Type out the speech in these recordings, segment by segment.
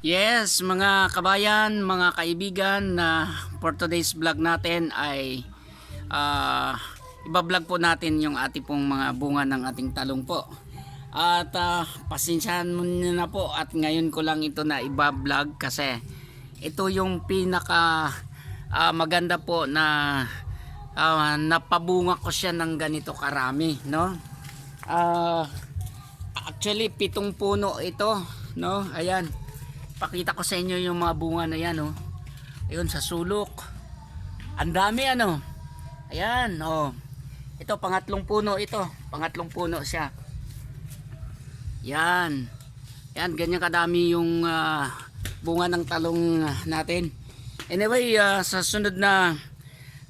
Yes, mga kabayan, mga kaibigan, na for today's vlog natin ay ah iba-vlog po natin yung ating pong mga bunga ng ating talong po. At ah, pasensyahan mo na po at ngayon ko lang ito na iba-vlog kasi ito yung pinaka ah, maganda po na ah, napabunga ko siya ng ganito karami, no? Ah actually pitong puno ito, no? Ayan pakita ko sa inyo yung mga bunga na yan oh. ayun sa sulok. Ang dami ano. Ayan oh. Ito pangatlong puno ito. Pangatlong puno siya. Yan. Yan ganyan kadami yung ah, bunga ng talong natin. Anyway ah, sa sunod na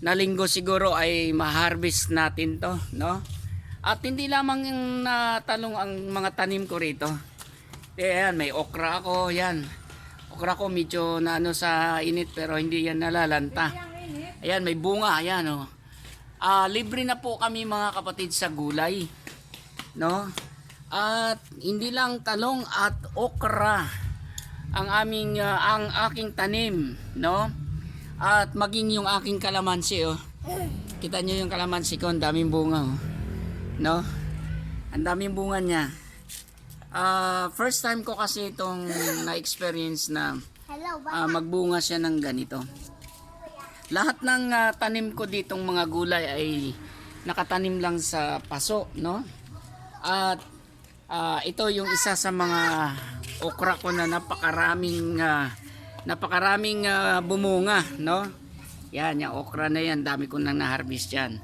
na linggo siguro ay ma-harvest natin to no? At hindi lamang yung na talong ang mga tanim ko rito. Ayan, may okra ako, yan. Okra ko medyo na ano sa init pero hindi yan nalalanta. Ayan, may bunga, ayan oh. Ah, libre na po kami mga kapatid sa gulay. No? At hindi lang talong at okra ang aming ah, ang aking tanim, no? At maging yung aking kalamansi oh. Kita niyo yung kalamansi ko, ang daming bunga oh. No? Ang daming bunga niya. Ah, first time ko kasi itong na-experience na ah, magbunga siya ng ganito. Lahat ng ah, tanim ko ditong mga gulay ay nakatanim lang sa paso, no? At ah, ito yung isa sa mga okra ko na napakaraming ah, napakaraming ah, bumunga, no? Yan, yung okra na yan, dami ko nang na-harvest yan.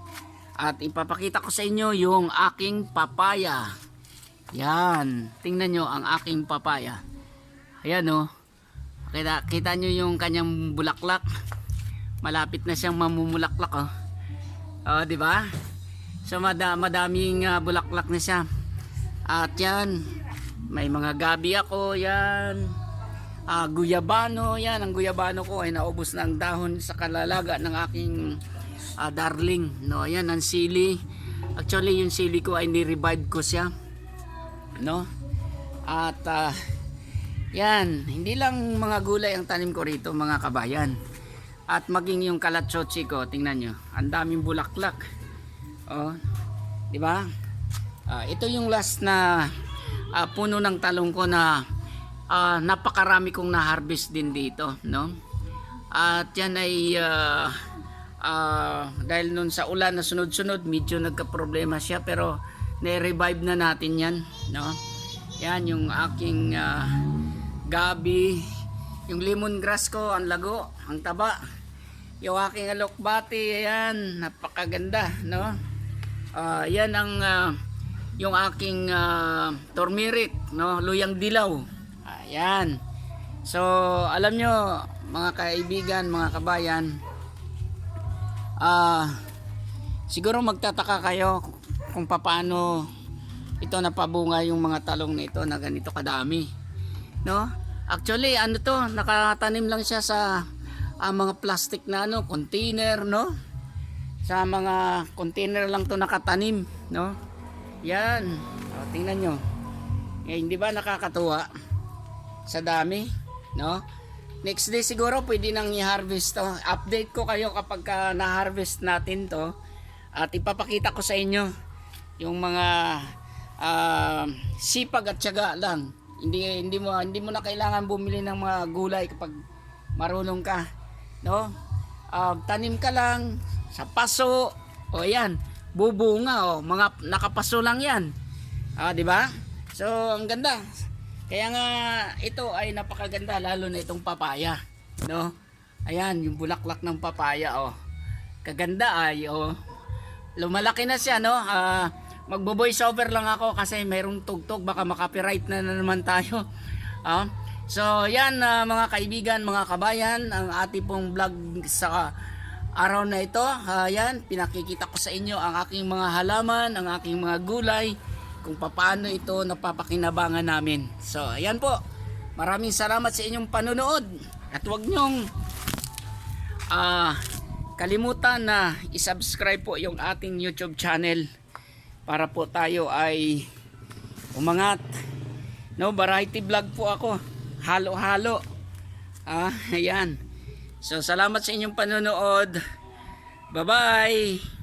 At ipapakita ko sa inyo yung aking papaya. Yan. Tingnan nyo ang aking papaya. Ayan o. Oh. Kita, kita nyo yung kanyang bulaklak. Malapit na siyang mamumulaklak oh. Oh, di ba? So mada, madaming ah, bulaklak na siya. At yan, may mga gabi ako, yan. Ah, guyabano, yan. Ang guyabano ko ay naubos na dahon sa kalalaga ng aking ah, darling. No, yan ang sili. Actually, yung sili ko ay ni-revive ko siya no? At ah, yan hindi lang mga gulay ang tanim ko rito mga kabayan. At maging yung kalatsotsi ko tingnan nyo ang daming bulaklak. Oh di ba? Ah, ito yung last na ah, puno ng talong ko na ah, napakarami kong na-harvest din dito no? At yan ay ah, ah, dahil nun sa ulan na sunod-sunod medyo nagka-problema siya pero na-revive na natin yan no? Yan yung aking ah, gabi. Yung lemongrass ko ang lago ang taba. Yung aking alokbati ayan napakaganda no? Ah, yan ang ah, yung aking ah, turmeric no? Luyang dilaw. Ayan. So alam nyo mga kaibigan mga kabayan ah siguro magtataka kayo kung paano ito napabunga yung mga talong nito na ganito kadami. No? Actually ano to nakatanim lang siya sa ah, mga plastic na ano container no? Sa mga container lang to nakatanim no? Yan. O, tingnan nyo. Eh, hindi ba nakakatuwa? Sa dami no? Next day siguro pwede nang i-harvest to. Update ko kayo kapag ka na-harvest natin to at ipapakita ko sa inyo yung mga ah, sipag at tiyaga lang. Hindi hindi mo hindi mo na kailangan bumili ng mga gulay kapag marunong ka no? Ah, tanim ka lang sa paso. O yan bubunga o. Mga nakapaso lang yan. Ah di ba? So ang ganda. Kaya nga ito ay napakaganda lalo na itong papaya no? Ayan yung bulaklak ng papaya oh kaganda ay oh lumalaki na siya no? Ah magbo voice over lang ako kasi mayroong tugtog baka makapiright na, na naman tayo. Ah so yan ah, mga kaibigan mga kabayan ang ating pong vlog sa araw na ito. Yan pinakikita ko sa inyo ang aking mga halaman ang aking mga gulay kung paano ito napapakinabangan namin. So ayan po. Maraming salamat sa inyong panonood. At huwag nyong ah kalimutan na isubscribe po yung ating YouTube channel para po tayo ay umangat. No, variety vlog po ako. halo-halo. Ah, ayan. So salamat sa inyong panonood. Bye-bye.